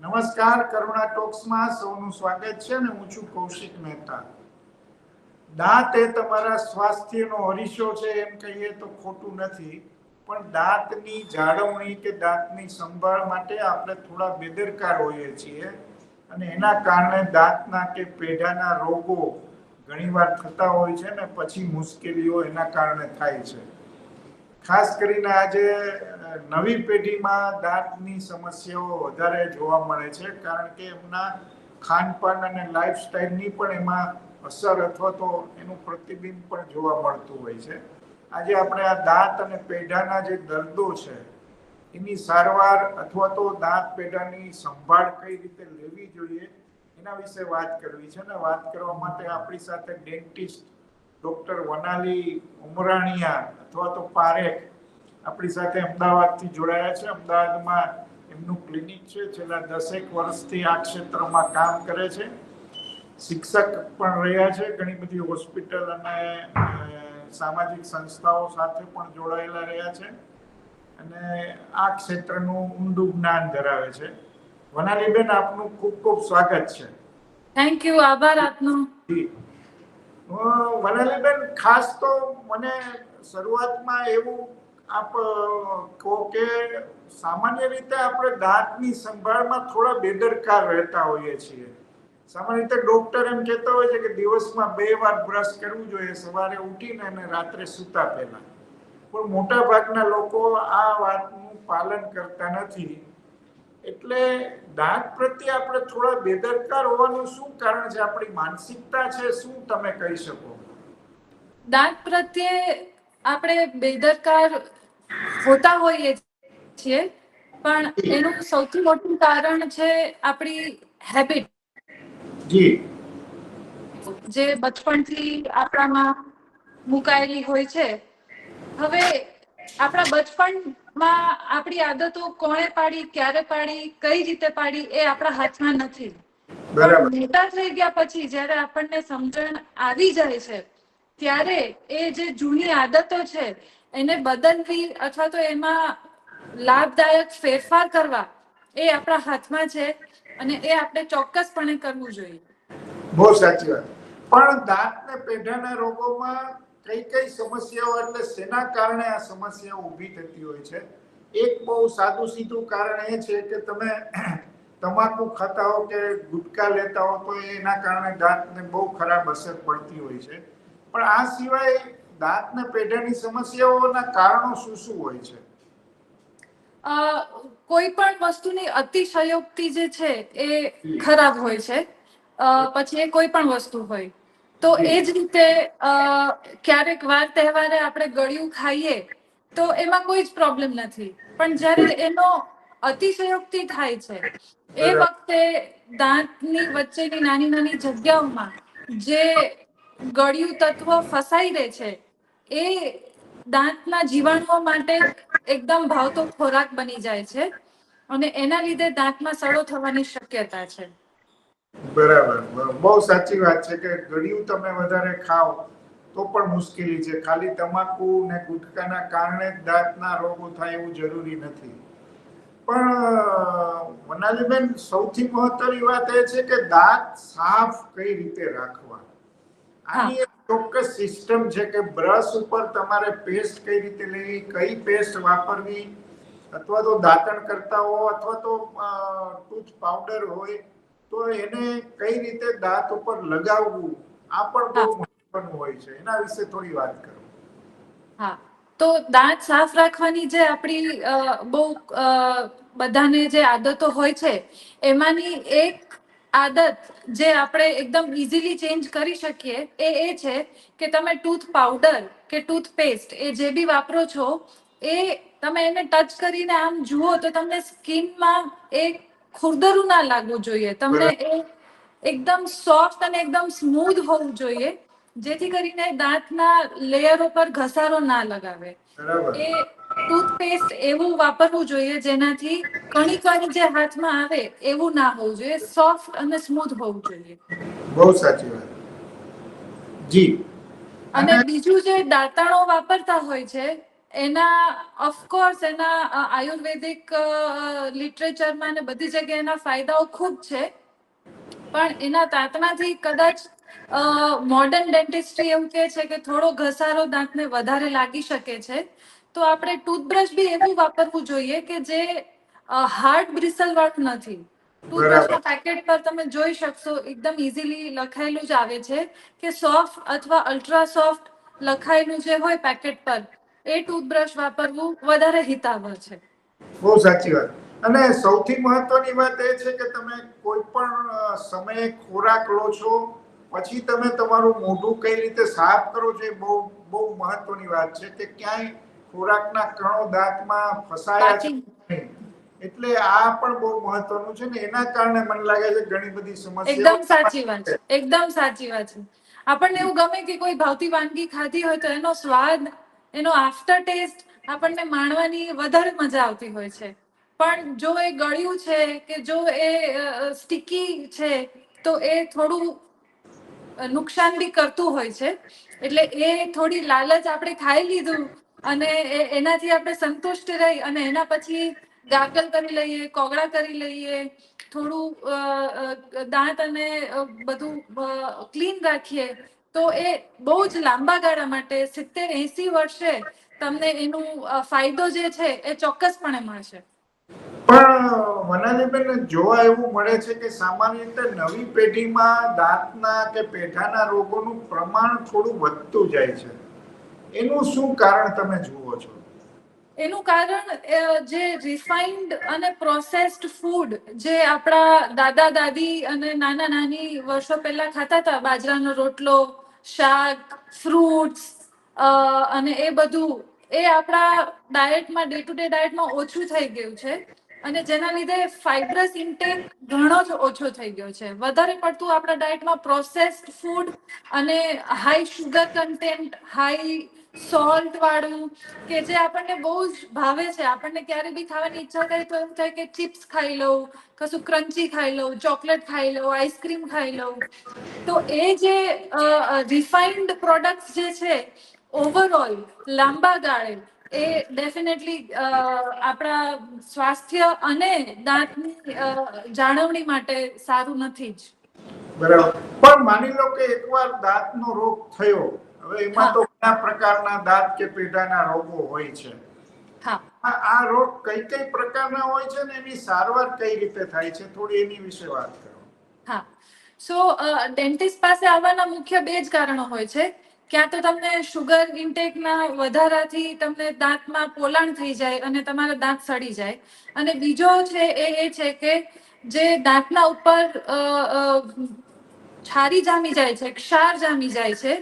નમસ્કાર, કરુણા ટોક્સમાં સૌનું સ્વાગત છે અને હું છું કૌશિક મહેતા. દાંત એ તમારા સ્વાસ્થ્યનો હરીશો છે એમ કહીએ તો ખોટું નથી, પણ દાંતની જાળવણી કે દાંતની સંભાળ માટે આપણે થોડા બેદરકાર હોઈએ છીએ અને એના કારણે દાંતના કે પેઢાના રોગો ઘણીવાર થતા હોય છે ને પછી મુશ્કેલીઓ એના કારણે થાય છે. ખાસ કરીને આજે નવી પેઢીમાં દાંતની સમસ્યાઓ વધારે જોવા મળે છે, કારણ કે એમના ખાનપાન અને લાઈફસ્ટાઈલની પણ એમાં અસર અથવા તો એનું પ્રતિબિંબ પણ જોવા મળતું હોય છે. આજે આપણે આ દાંત અને પેઢાના જે દર્દો છે, એની સારવાર અથવા તો દાંત પેઢાની સંભાળ કઈ રીતે લેવી જોઈએ, એના વિશે વાત કરવી છે ને વાત કરવા માટે આપણી સાથે ડેન્ટિસ્ટ ડોક્ટર વનાલી ઉમરાણીયા અથવા તો પારેખ આપણી સાથે અમદાવાદથી જોડાયા છે. અમદાવાદમાં એમનું ક્લિનિક છે. છેલ્લા દસેક વર્ષથી આ ક્ષેત્રમાં કામ કરે છે. શિક્ષક પણ રહ્યા છે. ઘણી બધી હોસ્પિટલ અને સામાજિક સંસ્થાઓ સાથે પણ જોડાયેલા રહ્યા છે. અને આ ક્ષેત્રનું ઊંડું જ્ઞાન ધરાવે છે. વનાલીબેન આપનું ખૂબ ખૂબ સ્વાગત છે. થેન્ક યુ આભાર આપનો. વનાલીબેન ખાસ તો મને શરૂઆતમાં એવું આપ કહો કે સામાન્ય રીતે આપણે દાંતની સંભાળમાં થોડા બેદરકાર રહેતા હોઈએ છીએ. સામાન્ય રીતે ડોક્ટર એમ કહેતા હોય છે કે દિવસમાં બે વાર બ્રશ કરવું જોઈએ, સવારે ઉઠીને અને રાત્રે સૂતા પહેલા. પણ મોટા ભાગના લોકો આ વાતનું પાલન કરતા નથી. એટલે દાંત પ્રત્યે આપણે થોડા બેદરકાર હોવાનું શું કારણ છે? આપણી માનસિકતા છે, શું તમે કહી શકો? દાંત પ્રત્યે આપણે બેદરકાર હોતા હોઈએ છીએ પણ એનું સૌથી મોટું કારણ છે આપણી હેબિટ જી. જે બચપણથી આપણામાં મુકાયેલી હોય છે. હવે આપણા બચપણમાં આપણી આદતો કોણે પાડી ક્યારે પાડી કઈ રીતે પાડી એ આપણા હાથમાં નથી. મોટા થઈ ગયા પછી જ્યારે આપણને સમજણ આવી જાય છે ત્યારે એ જે જૂની આદતો છે એને બદલવી અથવા તો એમાં લાભદાયક ફેરફાર કરવા એ આપણા હાથમાં છે અને એ આપણે ચોક્કસપણે કરવું જોઈએ. બહુ સાચી વાત. પણ દાંત ને પેઢાના રોગોમાં કઈ કઈ સમસ્યાઓ એટલે શેના કારણે આ સમસ્યાઓ ઊભી થતી હોય છે? એક બહુ સાદું સીધું કારણ એ છે કે તમે તમાકુ ખાતા હો કે ગુટકા લેતા હો તો એના કારણે દાંતને બહુ ખરાબ અસર પડતી હોય છે. પણ આ સિવાય દાંત ને પેઢાની સમસ્યાઓના કારણો શું શું હોય છે? કોઈ પણ વસ્તુની અતિશયોક્તિ જે છે એ ખરાબ હોય છે. પછી એ કોઈ પણ વસ્તુ હોય. તો એ જ રીતે ક્યારેક વાર તહેવારે આપણે ગળ્યું ખાઈએ તો એમાં કોઈ જ પ્રોબ્લેમ નથી. પણ જ્યારે એનો અતિશયોક્તિ થાય છે એ વખતે દાંતની વચ્ચેની નાની નાની જગ્યાઓમાં જે ગળ્યું તત્વ ફસાઈ રહે છે એ દાંતના જીવાણુઓ માટે એકદમ ભાવતો ખોરાક બની જાય છે અને એના લીધે દાંતમાં સડો થવાની શક્યતા છે. બરાબર. બહુ સાચી વાત છે કે ગળ્યું તમે વધારે ખાઓ તો પણ મુશ્કેલી છે. ખાલી તમાકુ ને ગુટકાના કારણે જ દાંતના રોગો થાય એવું જરૂરી નથી. પણ અ, મનાલીબેન સૌથી મહત્વની વાત એ છે કે દાંત સાફ કઈ રીતે રાખવા? આની ચોક્કસ સિસ્ટમ છે કે બ્રશ ઉપર તમારે પેસ્ટ કઈ રીતે લેવી કઈ પેસ્ટ વાપરવી અથવા તો દાંતણ કરતા હો અથવા તો ટૂથ પાવડર હોય તો એને કઈ રીતે દાંત ઉપર લગાવવું આ પણ બહુ મહત્વનું હોય છે. એના વિશે થોડી વાત કરો. હા. તો દાંત સાફ રાખવાની જે આપણી બહુ બધાને જે આદતો હોય છે એમાંની એક આદત જે આપણે એકદમ ઇઝીલી ચેન્જ કરી શકીએ એ એ છે કે તમે ટૂથ પાવડર કે ટૂથપેસ્ટ એ જે બી વાપરો છો એ તમે એને ટચ કરીને આમ જુઓ તો તમને સ્કિનમાં એ ખુરદરું ના લાગવું જોઈએ. તમને એ એકદમ સોફ્ટ અને એકદમ સ્મૂધ હોવું જોઈએ જેથી કરીને દાંતના લેયરો પર ઘસારો ના લગાવે. એ ટૂથપેસ્ટ એવું વાપરવું જોઈએ જેનાથી કણી કણી જે હાથમાં આવે એવું ના હોવું જોઈએ સોફ્ટ અને સ્મૂથ હોવું જોઈએ. બહુ સાચી વાત. જી. અને બીજું જે દાંતાણો વાપરતા હોય છે એના ઓફકોર્સ એના આયુર્વેદિક લિટરેચરમાં ને બધી જગ્યાએ એના ફાયદાઓ ખૂબ છે. પણ એના તાતણાથી કદાચ મોડર્ન ડેન્ટિસ્ટ્રી એવું કહે છે કે થોડો ઘસારો દાંતને વધારે લાગી શકે છે. તો આપણે ટૂથબ્રશ બી એવું વાપરવું જોઈએ કે જે હાર્ડ બ્રિસલ વાળું નથી. ટૂથબ્રશના પેકેટ પર તમે જોઈ શકશો એકદમ ઇઝીલી લખાયેલું જ આવે છે કે સોફ્ટ અથવા અલ્ટ્રા સોફ્ટ લખાયેલું જે હોય પેકેટ પર એ ટૂથબ્રશ વાપરવું વધારે હિતાવહ છે. બહુ સાચી વાત. અને સૌથી મહત્વની વાત એ છે કે તમે કોઈ પણ સમયે ખોરાક લો છો પછી તમે તમારું મોઢું કઈ રીતે સાફ કરો છો એ બહુ બહુ મહત્વની વાત છે કે ક્યાંય ખોરાકના કણો દાંતમાં ફસાયા છે. એટલે આ પણ બહુ મહત્વનું છે ને એના કારણે મને લાગે છે ઘણી બધી સમસ્યા એકદમ સાચી વાત છે. એકદમ સાચી વાત છે. આપણને એવું ગમે કે કોઈ ભાવતી વાનગી ખાધી હોય તો એનો સ્વાદ એનો આફ્ટર ટેસ્ટ આપણને માણવાની વધારે મજા આવતી હોય છે. પણ જો એ ગળ્યું છે કે જો એ સ્ટીકી છે તો એ થોડું નુકસાન બી કરતું હોય છે. એટલે એ થોડી લાલચ આપણે ખાઈ લીધું અને એનાથી આપણે સંતુષ્ટ રહી અને એના પછી ગાગલ કરી લઈએ, કોગળા કરી લઈએ, થોડું દાંત અને બધું ક્લીન રાખીએ, તો એ બહુ જ લાંબા ગાળા માટે સિત્તેર એસી વર્ષે તમને એનું ફાયદો જે છે એ ચોક્કસપણે મળશે. પણ વનાજીબેન જોવા એવું મળે છે કે સામાન્ય રીતે નવી પેઢીમાં દાંતના કે પેઢાના રોગોનું પ્રમાણ થોડું વધતું જાય છે. એનું શું કારણ તમે જુઓ છો? એનું કારણ જે રિફાઇન્ડ અને પ્રોસેસ્ડ ફૂડ જે આપણા દાદા, દાદી અને નાના, નાની વર્ષો પહેલા ખાતા હતા બાજરાનો રોટલો, શાક ફ્રૂટ્સ અને એ બધું, એ આપણા ડાયટમાં ડે ટુ ડે ડાયટમાં ઓછું થઈ ગયું છે. અને જેના લીધે ફાઇબ્રસ ઇન્ટેક ઘણો જ ઓછો થઈ ગયો છે. વધારે પડતું આપણા ડાયટમાં પ્રોસેસ્ડ ફૂડ અને high sugar content high salt વાળું કે જે આપણને બહુ જ ભાવે છે. આપણને ક્યારે બી ખાવાની ઈચ્છા થાય તો એમ થાય કે ચિપ્સ ખાઈ લઉં કશું ક્રન્ચી ખાઈ લઉં ચોકલેટ ખાઈ લઉં આઈસ્ક્રીમ ખાઈ લઉં. તો એ જે રિફાઇન્ડ પ્રોડક્ટ્સ જે છે ઓવરઓલ લાંબા ગાળે એ ડેફિનેટલી આપણા સ્વાસ્થ્ય અને દાંતની જાળવણી માટે સારું નથી જ. બરાબર. પણ માની લો કે એકવાર દાંતનો રોગ થયો હવે એમાં તો ઘણા પ્રકારના દાંત કે પેઢાના રોગો હોય છે? હા. આ રોગ કઈ કઈ પ્રકારના હોય છે ને એની સારવાર કઈ રીતે થાય છે? થોડી એની વિશે વાત કરો. હા. સો ડેન્ટિસ્ટ પાસે આવવાના મુખ્ય બે જ કારણો હોય છે. ક્યાં તો તમને શુગર ઇન્ટેકના વધારાથી તમને દાંતમાં પોલાણ થઈ જાય અને તમારા દાંત સડી જાય. અને બીજો છે એ એ છે કે જે દાંતના ઉપર છારી જામી જાય છે ક્ષાર જામી જાય છે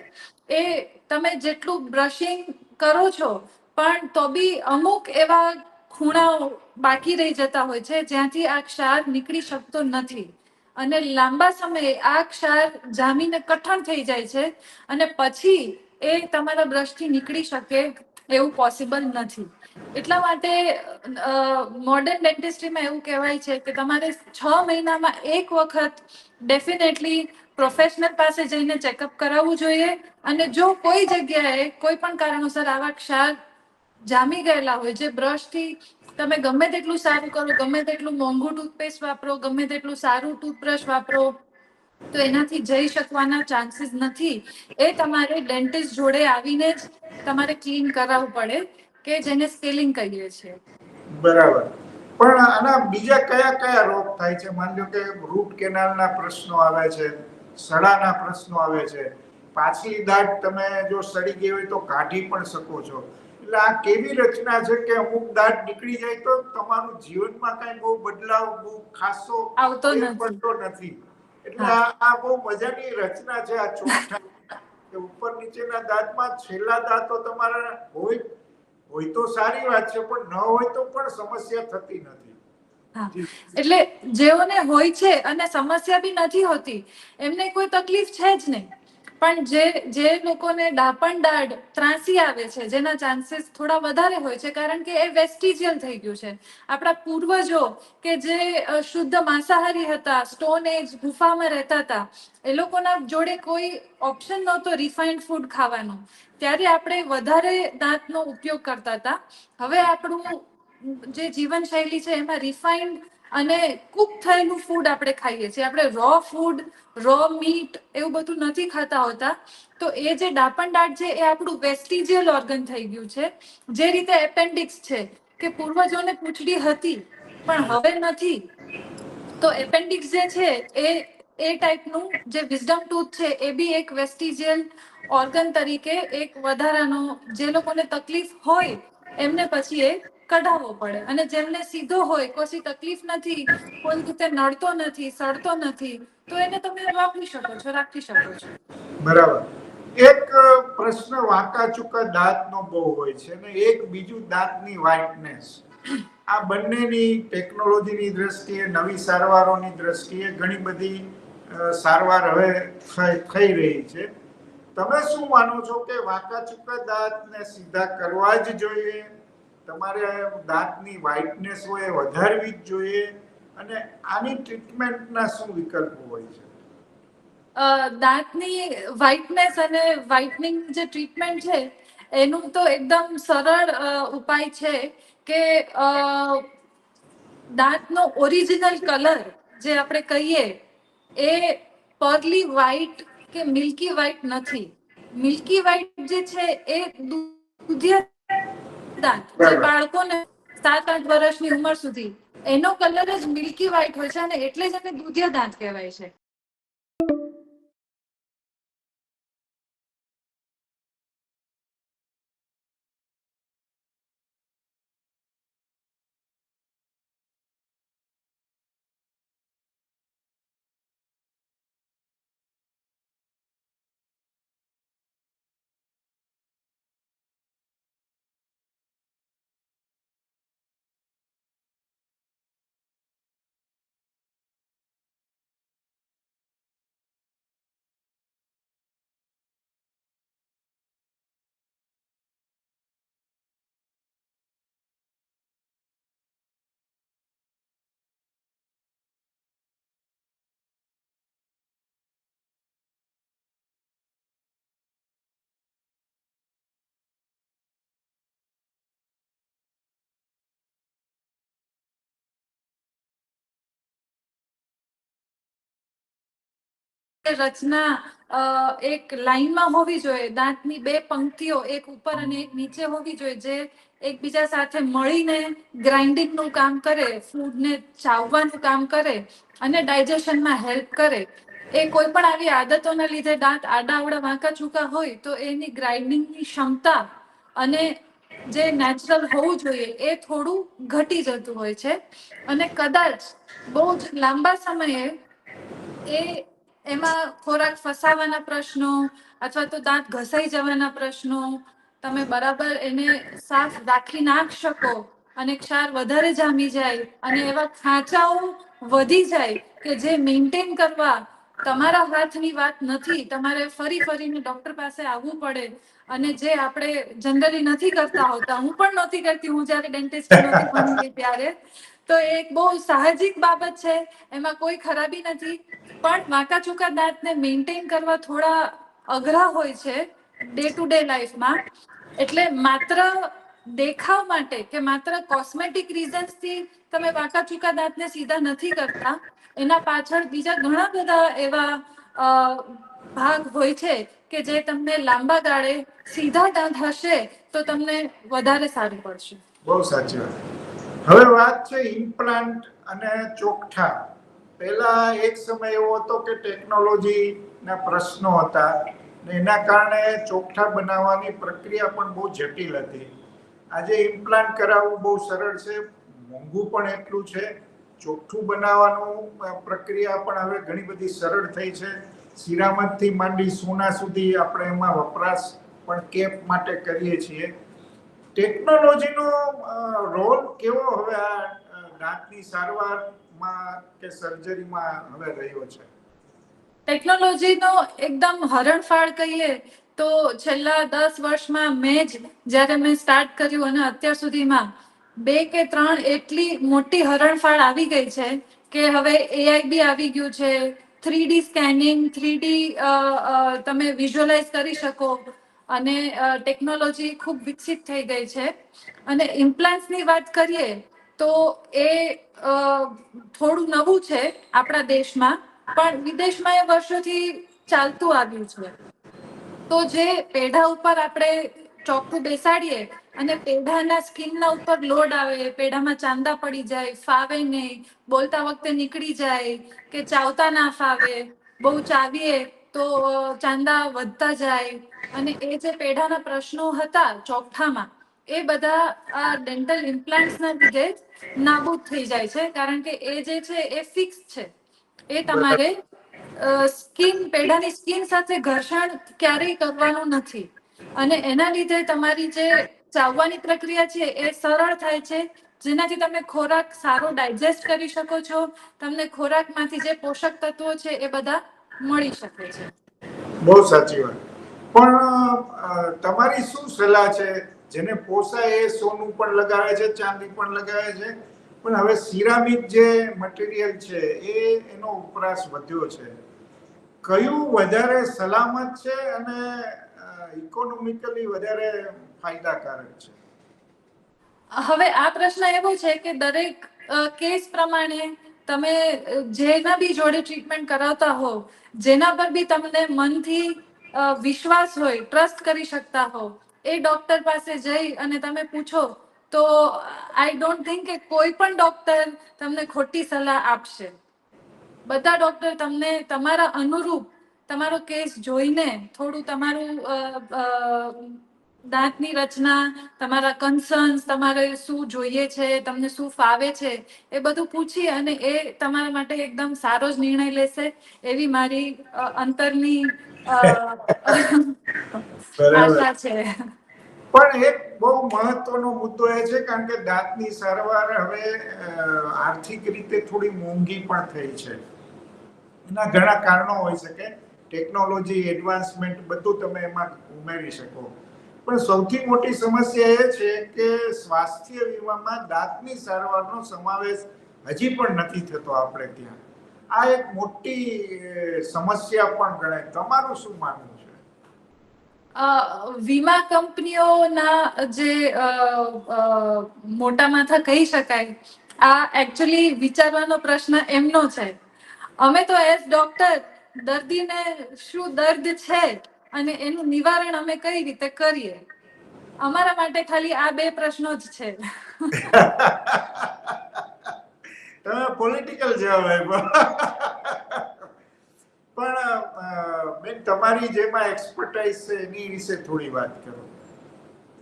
એ તમે જેટલું બ્રશિંગ કરો છો, પણ તો બી અમુક એવા ખૂણાઓ બાકી રહી જતા હોય છે, જ્યાંથી આ ક્ષાર નીકળી શકતો નથી. અને લાંબા સમયે આ ક્ષાર જામીને કઠણ થઈ જાય છે અને પછી એ તમારા બ્રશથી નીકળી શકે એવું પોસિબલ નથી. એટલા માટે મોડર્ન ડેન્ટિસ્ટ્રીમાં એવું કહેવાય છે કે તમારે છ મહિનામાં એક વખત ડેફિનેટલી પ્રોફેશનલ પાસે જઈને ચેકઅપ કરાવવું જોઈએ અને જો કોઈ જગ્યાએ કોઈ પણ કારણોસર આવા ક્ષાર જામી ગયેલા હોય, જે બ્રશથી તમે ગમે તેટલું સારું કરો, ગમે તેટલું મોંઘું ટૂથપેસ્ટ વાપરો, ગમે તેટલું સારું ટૂથબ્રશ વાપરો, તો એનાથી જઈ શકવાના ચાન્સીસ નથી. એ તમારે ડેન્ટિસ્ટ જોડે આવીને જ તમારે ક્લીન કરાવવું પડે. કે જેને સ્કેલિંગ કહીએ છીએ? બરાબર. પણ આના બીજા કયા કયા રોગ થાય છે? માની લો કે રૂટ કેનાલના પ્રશ્નો આવે છે સડાના પ્રશ્નો આવે છે. પાછલી દાંત તમે જો સડી ગઈ હોય તો કાઢી પણ શકો છો. એટલે આ કેવી રચના છે કે અમુક દાંત નીકળી જાય તો તમારું જીવનમાં કઈ બહુ બદલાવ બહુ ખાસો આવતો નથી. એટલે આ બહુ મજાની રચના છે આ ચોકઠા ઉપર નીચેના દાંતમાં છેલ્લા દાંતો તમારા હોય હોય તો સારી વાત છે પણ ન હોય તો પણ સમસ્યા થતી નથી. એટલે જેઓને હોય છે અને સમસ્યા બી નથી હોતી એમને કોઈ તકલીફ છે જ નહીં. પણ જે જે લોકોને ડાપણ દાઢ ત્રાંસી આવે છે, જેના ચાન્સીસ થોડા વધારે હોય છે, કારણ કે એ વેસ્ટિજિયલ થઈ ગયું છે. આપણા પૂર્વજો કે જે શુદ્ધ માંસાહારી હતા સ્ટોન એજ ગુફામાં રહેતા હતા, એ લોકોના જોડે કોઈ ઓપ્શન નહોતો રિફાઇન્ડ ફૂડ ખાવાનો. ત્યારે આપણે વધારે દાંતનો ઉપયોગ કરતા હતા. હવે આપણું જે જીવનશૈલી છે, એમાં રિફાઇન્ડ અને કુક થયેલું ફૂડ આપણે ખાઈએ છીએ. આપણે રો ફૂડ રો મીટ એવું બધું નથી ખાતા હોતા. તો એ જે ડાપણ દાંત છે એ આપણું વેસ્ટિજિયલ ઓર્ગન થઈ ગયું છે. જે રીતે એપેન્ડિક્સ છે કે પૂર્વજોને પૂંછડી હતી, પણ હવે નથી. તો એપેન્ડિક્સ જે છે એ એ ટાઈપનું જે વિઝડમ ટૂથ છે એ બી એક વેસ્ટિજિયલ ઓર્ગન તરીકે એક વધારાનો, જે લોકોને તકલીફ હોય એમને પછી એ કઢાવવો પડે. અને જેમને સીધો હોય કોઈ તકલીફ નથી, કોઈ રીતે નડતો નથી, સડતો નથી, તો એને તમે વાપરી શકો છો, રાખી શકો છો. બરાબર. એક પ્રશ્ન વાંકા ચૂકા દાંતનો બહુ હોય છે અને એક બીજું દાંતની વ્હાઇટનેસ આ બંનેની ટેકનોલોજીની દ્રષ્ટિએ, નવી સારવારોની દ્રષ્ટિએ ઘણી બધી સારવાર હવે થઈ- રહી છે. તમે શું માનો છો કે વાંકા ચૂકા દાંતને સીધા કરવા જ જોઈએ? તમારે દાંતની વ્હાઇટનેસ હોય એ વધારવી જ જોઈએ અને આની ટ્રીટમેન્ટના શું વિકલ્પો હોય છે? દાંતની વ્હાઇટનેસ અને વ્હાઇટનિંગ જે ટ્રીટમેન્ટ છે, એનું તો એકદમ સરળ ઉપાય છે કે દાંતનો ઓરિજિનલ કલર જે આપણે કહીએ, એ પર્લી વ્હાઇટ કે મિલ્કી વ્હાઇટ નથી. મિલ્કી વ્હાઇટ જે છે એ દૂધિયા દાંત જે બાળકોને સાત આઠ વર્ષની ઉંમર સુધી એનો કલર જ મિલ્કી વ્હાઈટ હોય છે અને એટલે જ એને દૂધિયા દાંત કહેવાય છે. રચના એક લાઈનમાં હોવી જોઈએ. દાંતની બે પંક્તિઓ, એક ઉપર અને એક નીચે હોવી જોઈએ, જે એકબીજા સાથે મળીને ગ્રાઇન્ડિંગનું કામ કરે, ફૂડને ચાવવાનું કામ કરે અને ડાયજેશનમાં હેલ્પ કરે. એ કોઈ પણ આવી આદતોના લીધે દાંત આડાઅવળા વાંકા ચૂકા હોય, તો એની ગ્રાઇન્ડિંગની ક્ષમતા અને જે નેચરલ હોવું જોઈએ, એ થોડું ઘટી જતું હોય છે. અને કદાચ બહુ જ લાંબા સમયે એ એમાં ખોરાક ફસાવાના પ્રશ્નો અથવા તો દાંત ઘસાઈ જવાના પ્રશ્નો, તમે બરાબર એને સાફ રાખી નાખ શકો અને ક્ષાર વધારે જામી જાય અને એવા ખાંચાઓ વધી જાય કે જે મેન્ટેન કરવા તમારા હાથની વાત નથી. તમારે ફરી ફરીને ડોક્ટર પાસે આવવું પડે અને જે આપણે જનરલી નથી કરતા હોતા, હું પણ નહોતી કરતી. હું જ્યારે ડેન્ટિસ્ટ નહોતી ત્યારે તો એ એક બહુ સાહજિક બાબત છે. એમાં કોઈ ખરાબી નથી. પણ વાંકા ચૂકા દાંતને મેન્ટેન કરવા થોડા અઘરા હોય છે ડે ટુ ડે લાઈફમાં એટલે માત્ર દેખાવ માટે કે માત્ર કોસ્મેટિક રીઝન્સથી તમે વાંકા ચૂકા દાંતને સીધા નથી કરતા. એના પાછળ બીજા ઘણા બધા એવા ભાગ હોય છે કે જે તમને લાંબા ગાળે સીધા દાંત હશે તો તમને વધારે સારું પડશે. બહુ સાચી વાત. હવે વાત છે ઇમ્પ્લાન્ટ અને ચોકઠા. પહેલા એક સમય એવો હતો કે ટેકનોલોજીના પ્રશ્નો હતા ને એના કારણે ચોકઠા બનાવવાની પ્રક્રિયા પણ બહુ જટિલ હતી. આજે ઇમ્પ્લાન્ટ કરાવવું બહુ સરળ છે, મોંઘું પણ એટલું છે. ચોખ્ઠું બનાવવાનું પ્રક્રિયા પણ હવે ઘણી બધી સરળ થઈ છે. સિરામતથી માંડી સોના સુધી આપણે એમાં વપરાશ પણ કેપ માટે કરીએ છીએ. ટેકનોલોજીનો રોલ કેવો હવે આ દાંતની સારવારમાં કે સર્જરીમાં હવે રહ્યો છે? ટેકનોલોજીનો એકદમ હરણફાળ કહીએ તો છેલ્લા દસ વર્ષમાં મેં જ જ્યારે મેં સ્ટાર્ટ કર્યું અને અત્યાર સુધીમાં બે કે ત્રણ એટલી મોટી હરણફાળ આવી ગઈ છે કે હવે એઆઈ બી આવી ગયું છે, થ્રી સ્કેનિંગ, થ્રી તમે વિઝ્યુઅલાઇઝ કરી શકો અને ટેકનોલોજી ખૂબ વિકસિત થઈ ગઈ છે. અને ઇમ્પ્લાન્ટ્સની વાત કરીએ તો એ થોડું નવું છે આપણા દેશમાં, પણ વિદેશમાં એ વર્ષોથી ચાલતું આવ્યું છે. તો જે પેઢા ઉપર આપણે ચોખ્ખું બેસાડીએ અને પેઢાના સ્કિનના ઉપર લોડ આવે, પેઢામાં ચાંદા પડી જાય, ફાવે નહીં, બોલતા વખતે નીકળી જાય કે ચાવતા ના ફાવે, બહુ ચાવીએ તો ચાંદા વધતા જાય અને એ જે પેઢાના પ્રશ્નો હતા ચોકઠામાં એ બધા આ ડેન્ટલ ઇમ્પ્લાન્ટ્સના લીધે જ નાબૂદ થઈ જાય છે. કારણ કે એ જે છે, એ ફિક્સ છે. એ તમારે સ્કિન પેઢાની સ્કિન સાથે ઘર્ષણ ક્યારેય કરવાનું નથી. અને એના લીધે તમારી જે ચાવવાની પ્રક્રિયા છે, એ સરળ થાય છે. જેનાથી તમે ખોરાક સારો ડાયજેસ્ટ કરી શકો છો. તમને ખોરાકમાંથી જે પોષક તત્વો છે, એ બધા મળી શકે છે. બહુ સાચી વાત. પણ તમારી શું સલાહ છે? જેને પોસાય એ સોનું પણ લગાવે છે ચાંદી પણ લગાવે છે. પણ હવે સિરામિક જે મટીરિયલ છે એ એનો વપરાશ વધ્યો છે. કયું વધારે સલામત છે અને ઇકોનોમિકલી વધારે ફાયદાકારક છે? હવે આ પ્રશ્ન એવો છે કે દરેક કેસ પ્રમાણે તમે જેના બી જોડે ટ્રીટમેન્ટ કરાવતા હો, જેના પર બી તમને મનથી વિશ્વાસ હોય ટ્રસ્ટ કરી શકતા હો, એ ડોક્ટર પાસે જઈ અને તમે પૂછો, તો આઈ ડોન્ટ થિંક કે કોઈ પણ ડોક્ટર તમને ખોટી સલાહ આપશે. બધા ડોક્ટર તમને તમારા અનુરૂપ તમારો કેસ જોઈને થોડું તમારું દાંતની રચના તમારા કન્સર્ન્સ તમારે શું જોઈએ છે તમને શું ફાવે છે એ બધું પૂછી અને એ તમારા માટે એકદમ સારો જ નિર્ણય લેશે એવી મારી અંતરની આશા છે. પણ એક બહુ મહત્વનો મુદ્દો એ છે કારણ કે દાંતની સારવાર હવે આર્થિક રીતે થોડી મોંઘી પણ થઈ છે. એના ઘણા કારણો હોઈ શકે. ટેકનોલોજી એડવાન્સમેન્ટ બધું તમે એમાં ઉમેરી શકો. પણ સૌથી મોટી સમસ્યા એ છે કે સ્વાસ્થ્ય વીમામાં દાંતની સારવારનો સમાવેશ હજી પણ નથી થતો આપણે ત્યાં. આ એક મોટી સમસ્યા પણ ગણાય. તમારું શું માનવું છે? વીમા કંપનીઓના જે મોટા માથા કહી શકાય, આ એકચ્યુઅલી વિચારવાનો પ્રશ્ન એમનો છે. અમે તો એઝ ડોક્ટર દર્દીને શું દર્દ છે? અને એનું નિવારણ અમે કઈ રીતે કરીએ? અમારા માટે ખાલી આ બે પ્રશ્નો જ છે. તમે પોલિટિકલ જવાબ આપ્યો પણ બેન, તમારી જેમાં એક્સપર્ટાઇઝ છે એની વિશે થોડી વાત કરો.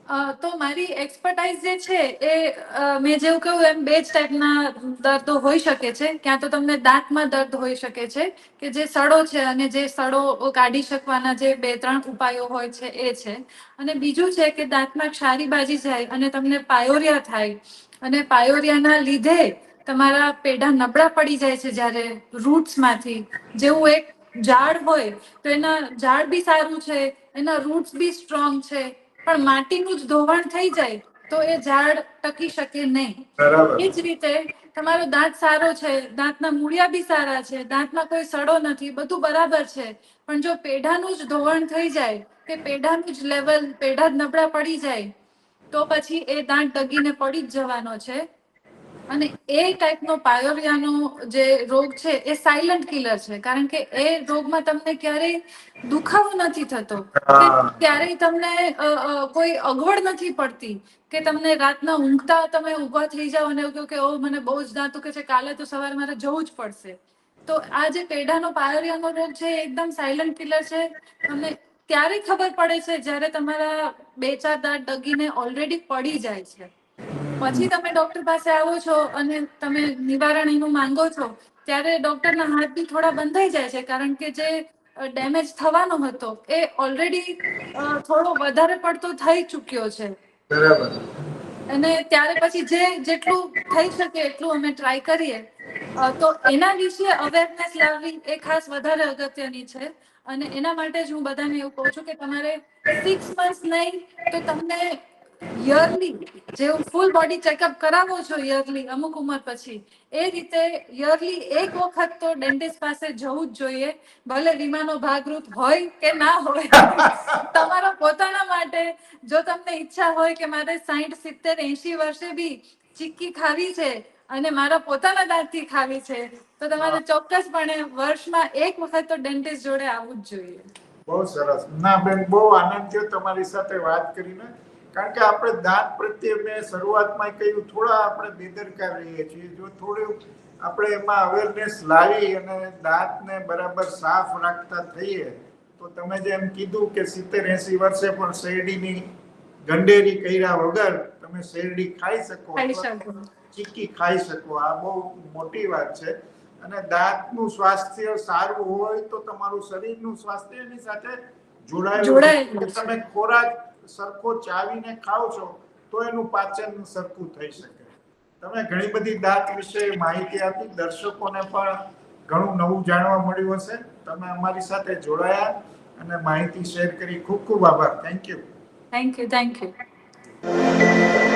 તો મારી એક્સપર્ટાઇઝ જે છે એ મેં જેવું કહ્યું એમ બે જ ટાઈપના દર્દો હોઈ શકે છે. ક્યાં તો તમને દાંતમાં દર્દ હોઈ શકે છે કે જે સડો છે અને જે સડો કાઢી શકવાના જે બે ત્રણ ઉપાયો હોય છે એ છે. અને બીજું છે કે દાંતમાં ક્ષારી બાજી જાય અને તમને પાયોરિયા થાય અને પાયોરિયાના લીધે તમારા પેઢા નબળા પડી જાય છે જ્યારે રૂટ્સમાંથી જેવું એક ઝાડ હોય તો એના ઝાડ બી સારું છે, એના રૂટ્સ બી સ્ટ્રોંગ છે. પણ માટીનું જ ધોવાણ થઈ જાય તો એ ઝાડ ટકી શકે નહીં. એ જ રીતે તમારો દાંત સારો છે દાંતના મૂળિયા બી સારા છે દાંતમાં કોઈ સડો નથી બધું બરાબર છે. પણ જો પેઢાનું જ ધોવાણ થઈ જાય કે પેઢાનું જ લેવલ પેઢા જ નબળા પડી જાય તો પછી એ દાંત ડગીને પડી જ જવાનો છે. અને એ ટાઈપનો પાયોરિયાનો જે રોગ છે એ સાયલન્ટ કિલર છે. કારણ કે એ રોગમાં તમને ક્યારેય દુખાવો નથી થતો. ક્યારેય તમને કોઈ અગવડ નથી પડતી કે તમને રાતના ઊંઘતા તમે ઊભા થઈ જાઓ અને એવું કે ઓ મને બહુ જ દાંતું કે છે કાલે તો સવારે મારે જવું જ પડશે. તો આ જે પેઢાનો પાયોરિયાનો રોગ છે એ એકદમ સાયલન્ટ કિલર છે. તમને ત્યારે ખબર પડે છે જ્યારે તમારા બે ચાર દાંત ડગીને ઓલરેડી પડી જાય છે. પછી તમે ડોક્ટર પાસે આવો છો અને તમે નિવારણ એનું માંગો છો ત્યારે ડોક્ટરના હાથ બી થોડા બંધાઈ જાય છે કારણ કે જે ડેમેજ થવાનો હતો એ ઓલરેડી થોડો વધારે પડતો થઈ ચૂક્યો છે. બરાબર. અને ત્યારે પછી જે જેટલું થઈ શકે એટલું અમે ટ્રાય કરીએ. તો એના વિશે અવેરનેસ લાવવી એ ખાસ વધારે અગત્યની છે. અને એના માટે જ હું બધાને એવું કહું છું કે તમારે સિક્સ મંથ નહીં તો તમને યરલી જેવું ફૂલ બોડી ચેકઅપ કરાવો છો યરલી અમુક ઉંમર પછી એ રીતે યરલી એક વખત તો ડેન્ટિસ્ટ પાસે જવું જ જોઈએ ભલે વીમાનો ભાગરૂપ હોય કે ના હોય. તમારા પોતાના માટે જો તમને ઈચ્છા હોય કે મારે સાઠ સિત્તેર એંશી વર્ષે બી ચીક્કી ખાવી છે અને મારા પોતાના દાંતથી ખાવી છે તો તમારે ચોક્કસપણે વર્ષમાં એક વખત તો ડેન્ટિસ્ટ જોડે આવવું જ જોઈએ. બહુ સરસ. ના બેન બહુ આનંદ થયો તમારી સાથે વાત કરીને. કારણ કે આપણે દાન પ્રત્યે મેં શરૂઆતમાં કહ્યું થોડા આપણે બેદરકાર રહીએ છીએ. જો થોડું આપણે એમાં અવેરનેસ લાવી અને દાંતને બરાબર સાફ રાખતા થઈએ તો તમે જેમ કીધું કે સિત્તેર એસી વર્ષે પણ શેરડીની ગંડેરી કર્યા વગર તમે શેરડી ખાઈ શકો ચીક્કી ખાઈ શકો. આ બહુ મોટી વાત છે. અને દાંતનું સ્વાસ્થ્ય સારું હોય તો તમારું શરીરનું સ્વાસ્થ્ય એની સાથે જોડાયેલું તમે ખોરાક સરખો ચાવીને ખાઓ છો, તો એનું પાચન સરખું થઈ શકે. તમે ઘણી બધી દાંત વિશે માહિતી આપી, દર્શકોને પણ ઘણું નવું જાણવા મળ્યું હશે. તમે અમારી સાથે જોડાયા અને માહિતી શેર કરી ખૂબ ખૂબ આભાર. Thank you thank you thank you